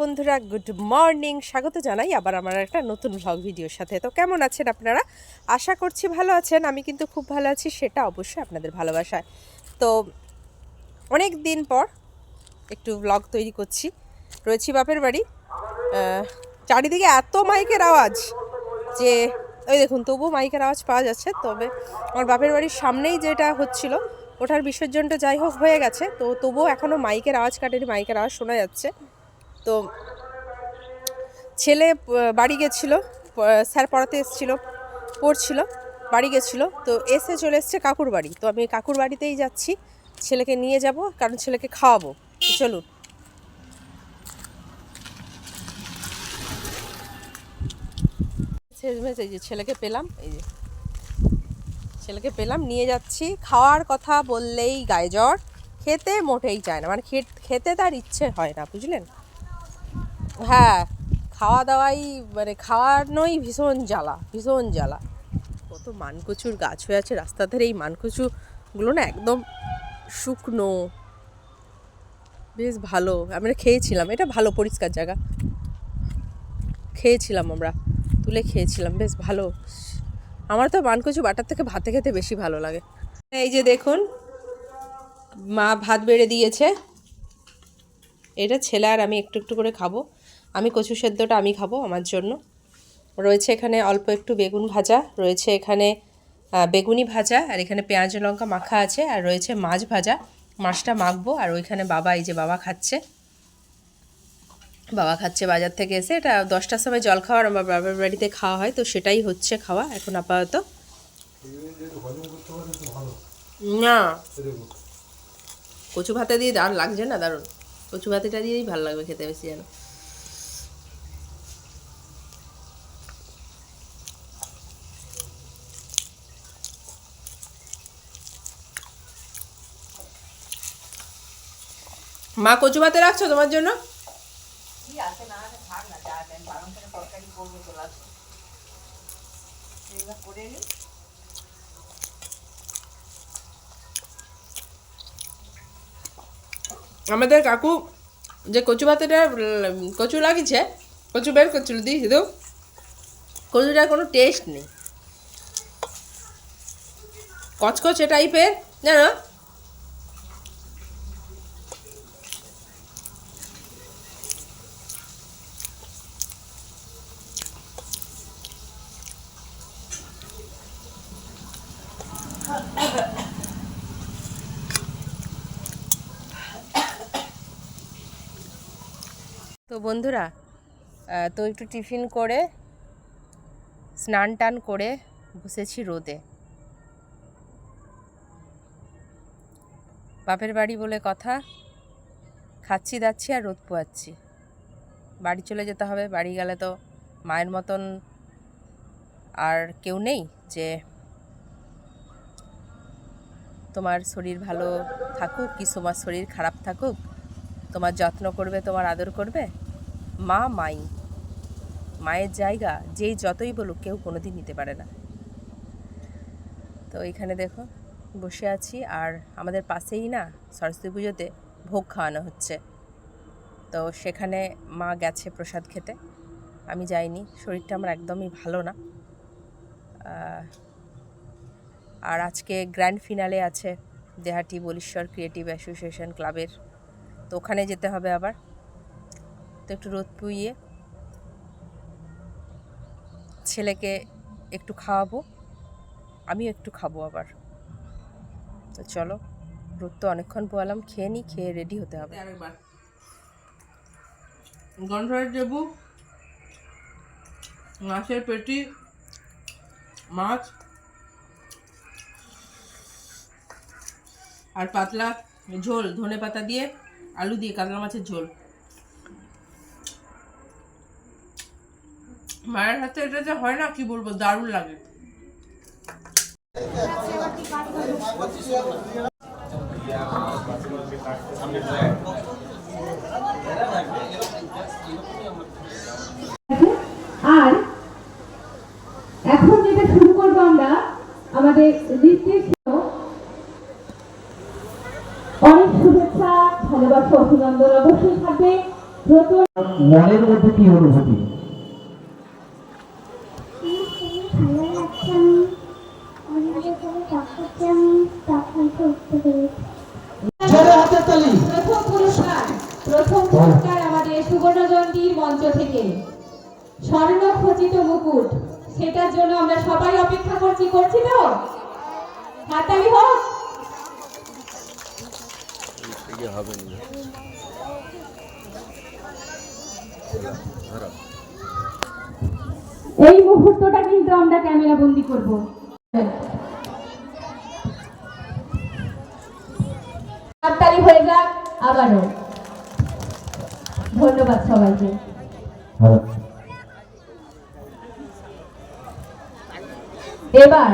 বন্ধুরা, good morning. স্বাগত জানাই আবার আমার একটা নতুন ভ্লগ ভিডিওর সাথে। তো কেমন আছেন আপনারা? আশা করছি ভালো আছেন। আমি কিন্তু খুব ভালো আছি, সেটা অবশ্যই আপনাদের ভালোবাসায়। তো অনেক দিন পর একটু ভ্লগ তৈরি করছি। রয়েছি বাপের বাড়ি। চারিদিকে এত মাইকের আওয়াজ যে ওই দেখুন তবু মাইকের আওয়াজ পাওয়া যাচ্ছে। তবে আমার বাপের বাড়ির সামনেই যেটা হচ্ছিল ওটার বিসর্জনটা যাই হোক হয়ে গেছে। তো তবুও এখনও মাইকের আওয়াজ কাটেনি, মাইকের আওয়াজ শোনা যাচ্ছে। তো ছেলে বাড়ি গেছিল স্যার পড়াতে এসেছিল, পড়ছিল, বাড়ি গেছিল, তো এসে চলে এসছে কাকুর বাড়ি। তো আমি কাকুর বাড়িতেই যাচ্ছি, ছেলেকে নিয়ে যাব, কারণ ছেলেকে খাওয়াবো। চলুন। এই যে ছেলেকে পেলাম, এই যে। ছেলেকে পেলাম, নিয়ে যাচ্ছি। খাওয়ার কথা বললেই গায়ে জ্বর, খেতে মোটেই চায় না। মানে খেতে তার ইচ্ছে হয় না, বুঝলেন? হ্যাঁ খাওয়া দাওয়াই মানে খাওয়ানোই ভীষণ জ্বালা ভীষণ জ্বালা। কত মানকচুর গাছ হয়ে আছে রাস্তা ধারে এই মানকচুগুলো না একদম শুকনো। বেশ ভালো, আমরা খেয়েছিলাম, এটা ভালো পরিষ্কার জায়গা। খেয়েছিলাম আমরা, তুলে খেয়েছিলাম, বেশ ভালো। আমার তো মানকচু বাটার থেকে ভাতে খেতে বেশি ভালো লাগে। এই যে দেখুন, মা ভাত বেড়ে দিয়েছে। এটা ছেলে আর আমি একটু একটু করে খাব। আমি কচু সেদ্ধটা আমি খাব আমার জন্য। রয়েছে এখানে অল্প একটু বেগুন ভাজা, রয়েছে এখানে বেগুনি ভাজা, আর এখানে পেঁয়াজ, লঙ্কা মাখা আছে, আর রয়েছে মাছ ভাজা। মাছটা মাখবো, আর ওইখানে বাবা, এই যে বাবা খাচ্ছে। বাবা খাচ্ছে বাজার থেকে এসে। এটা দশটার সময় জল খাওয়ার, আমার বাবার বাড়িতে খাওয়া হয়, তো সেটাই হচ্ছে খাওয়া এখন আপাতত। না। কচু ভাতে দিয়ে দারুণ লাগছে না, দারুণ। কচু ভাতেটা দিয়েই ভালো লাগবে খেতে বেশি যেন। মা কচু ভাতে রাখছো তোমার জন্য? আমাদের কাকু যে কচু ভাতেটা কচু লাগিয়েছে কচু বের করছিল দিয়েছি তো কচুটার কোনো টেস্ট নেই। কচকচে টাইপের জানো? তো বন্ধুরা তো একটু টিফিন করে, স্নান টান করে বসেছি রোদে। বাপের বাড়ি বলে কথা, খাচ্ছি দাচ্ছি আর রোদ পোয়াচ্ছি। বাড়ি চলে যেতে হবে, বাড়ি গেলে তো মায়ের মতন আর কেউ নেই যে তোমার শরীর ভালো থাকুক, কি তোমার শরীর খারাপ থাকুক, তোমার যত্ন করবে, তোমার আদর করবে। মা মাই, মায়ের জায়গা যেই যতই বলুক কেউ কোনোদিন নিতে পারে না। তো এখানে দেখো, বসে আছি আর আমাদের পাশেই না সরস্বতী পুজোতে ভোগ খাওয়ানো হচ্ছে। তো সেখানে মা গেছে প্রসাদ খেতে। আমি যাইনি, শরীরটা আমার একদমই ভালো না। আর আজকে গ্র্যান্ড ফিনালে আছে, দেহাটি বলিশ্বর ক্রিয়েটিভ অ্যাসোসিয়েশন ক্লাবের। তো ওখানে যেতে হবে আবার। তো একটু রোদ পুইয়ে ছেলেকে একটু খাওয়াবো, আমিও একটু খাব আবার। তো চলো, রোদ তো অনেকক্ষণ পোয়ালাম, খেয়ে নিই খেয়ে রেডি হতে হবে। আরেকবার লেবু মাছের পেটি, মাছ, আর পাতলা ঝোল ধনে পাতা দিয়ে আলু দিয়ে কাতলা মাছের ঝোল। মায়ের হাতে এটা যে হয় না কি বলব দারুণ লাগে। আর এখন যেটা শুরু করব আমরা আমাদের নৃত্যের অনেক শুভেচ্ছা ভালোবাসা অভিনন্দন অবশ্যই থাকবে। মনের মধ্যে কি অনুভূতি? স্বর্ণ খচিত মুকুট। সেটার জন্য আমরা সবাই অপেক্ষা করছি করছি তো? হাতালি হোক। এই মুহূর্তটা কিন্তু আমরা ক্যামেরা বন্দি করব। হাততালি হয়ে যাক আবারও। ধন্যবাদ সবাইকে। এবার